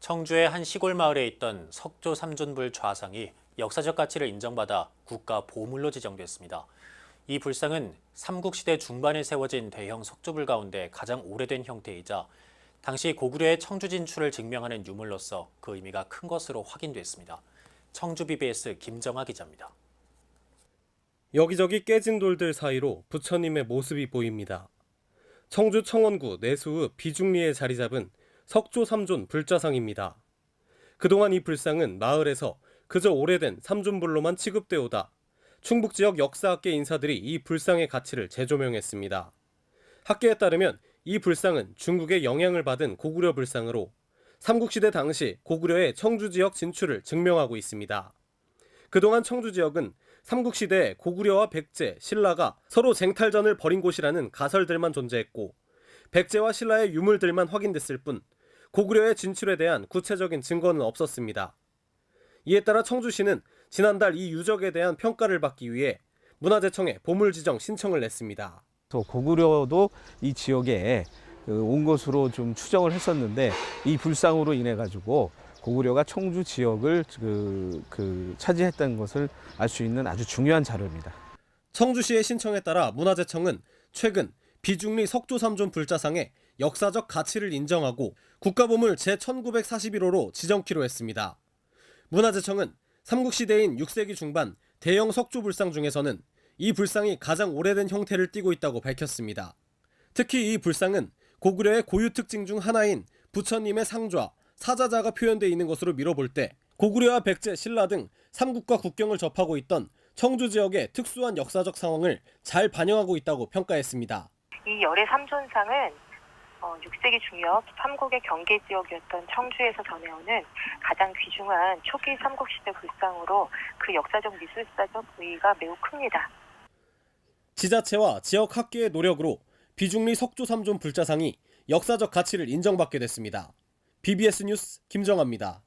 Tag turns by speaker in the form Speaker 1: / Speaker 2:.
Speaker 1: 청주의 한 시골 마을에 있던 석조 삼존불 좌상이 역사적 가치를 인정받아 국가 보물로 지정됐습니다. 이 불상은 삼국시대 중반에 세워진 대형 석조불 가운데 가장 오래된 형태이자 당시 고구려의 청주 진출을 증명하는 유물로서 그 의미가 큰 것으로 확인됐습니다. 청주 BBS 김정아 기자입니다.
Speaker 2: 여기저기 깨진 돌들 사이로 부처님의 모습이 보입니다. 청주 청원구 내수읍 비중리에 자리 잡은 석조 삼존 불자상입니다. 그동안 이 불상은 마을에서 그저 오래된 삼존불로만 취급되어 오다 충북 지역 역사학계 인사들이 이 불상의 가치를 재조명했습니다. 학계에 따르면 이 불상은 중국의 영향을 받은 고구려 불상으로 삼국시대 당시 고구려의 청주 지역 진출을 증명하고 있습니다. 그동안 청주 지역은 삼국시대 고구려와 백제, 신라가 서로 쟁탈전을 벌인 곳이라는 가설들만 존재했고 백제와 신라의 유물들만 확인됐을 뿐 고구려의 진출에 대한 구체적인 증거는 없었습니다. 이에 따라 청주시는 지난달 이 유적에 대한 평가를 받기 위해 문화재청에 보물 지정 신청을 냈습니다.
Speaker 3: 또 고구려도 이 지역에 그온 것으로 좀 추정을 했었는데 이 불상으로 인해 가지고 고구려가 청주 지역을 그, 그 차지했다는 것을 알 수 있는 아주 중요한 자료입니다.
Speaker 2: 청주시의 신청에 따라 문화재청은 최근 비중리 석조삼존 불자상의 역사적 가치를 인정하고 국가보물 제1941호로 지정키로 했습니다. 문화재청은 삼국시대인 6세기 중반 대형 석조 불상 중에서는 이 불상이 가장 오래된 형태를 띠고 있다고 밝혔습니다. 특히 이 불상은 고구려의 고유 특징 중 하나인 부처님의 상좌, 사자자가 표현되어 있는 것으로 미뤄볼 때 고구려와 백제, 신라 등 삼국과 국경을 접하고 있던 청주 지역의 특수한 역사적 상황을 잘 반영하고 있다고 평가했습니다.
Speaker 4: 이 열의 삼존상은 어, 6세기 중엽 삼국의 경계 지역이었던 청주에서 전해오는 가장 귀중한 초기 삼국시대 불상으로 그 역사적 미술사적 의의가 매우 큽니다.
Speaker 2: 지자체와 지역 학계의 노력으로 비중리 석조 삼존 불자상이 역사적 가치를 인정받게 됐습니다. BBS 뉴스 김정아입니다.